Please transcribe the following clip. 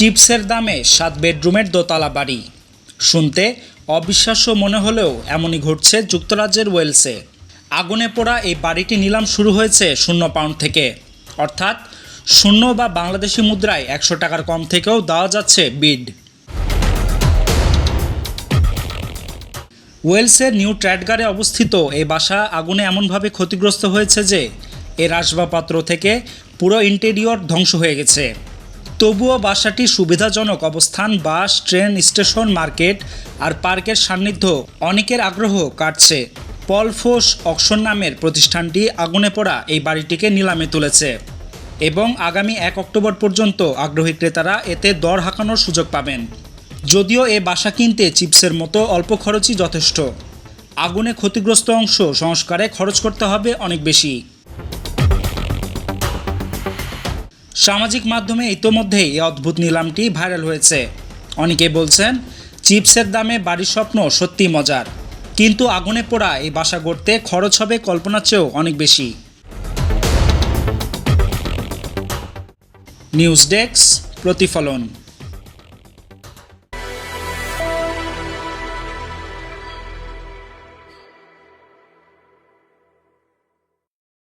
চিপসের দামে সাত বেডরুমের দোতলা বাড়ি। শুনতে অবিশ্বাস্য মনে হলেও এমনই ঘটছে যুক্তরাজ্যের ওয়েলসে। আগুনে পোড়া এই বাড়িটি নিলাম শুরু হয়েছে শূন্য পাউন্ড থেকে। অর্থাৎ শূন্য বা বাংলাদেশি মুদ্রায় একশো টাকার কম থেকেও দেওয়া যাচ্ছে বিড। ওয়েলসের নিউ ট্র্যাডগারে অবস্থিত এই বাসা আগুনে এমনভাবে ক্ষতিগ্রস্ত হয়েছে যে, এর আসবাবপত্র থেকে পুরো ইন্টেরিয়র ধ্বংস হয়ে গেছে। তবুও বাসাটির সুবিধাজনক অবস্থান, বাস, ট্রেন, স্টেশন, মার্কেট আর পার্কের সান্নিধ্য অনেকের আগ্রহ কাটছে। পলফোস অকশন নামের প্রতিষ্ঠানটি আগুনে পড়া এই বাড়িটিকে নিলামে তুলেছে এবং আগামী এক অক্টোবর পর্যন্ত আগ্রহী ক্রেতারা এতে দর হাঁকানোর সুযোগ পাবেন। যদিও এ বাসা কিনতে চিপসের মতো অল্প খরচই যথেষ্ট। আগুনে ক্ষতিগ্রস্ত অংশ সংস্কারে খরচ করতে হবে অনেক বেশি। সামাজিক মাধ্যমে ইতোমধ্যেই এই অদ্ভুত নিলামটি ভাইরাল হয়েছে। অনেকে বলছেন, চিপসের দামে বাড়ির স্বপ্ন সত্যি মজার, কিন্তু আগুনে পোড়া এই বাসা গড়তে খরচ হবে কল্পনার চেয়েও অনেক বেশি। নিউজ ডেস্ক, প্রতিফলন।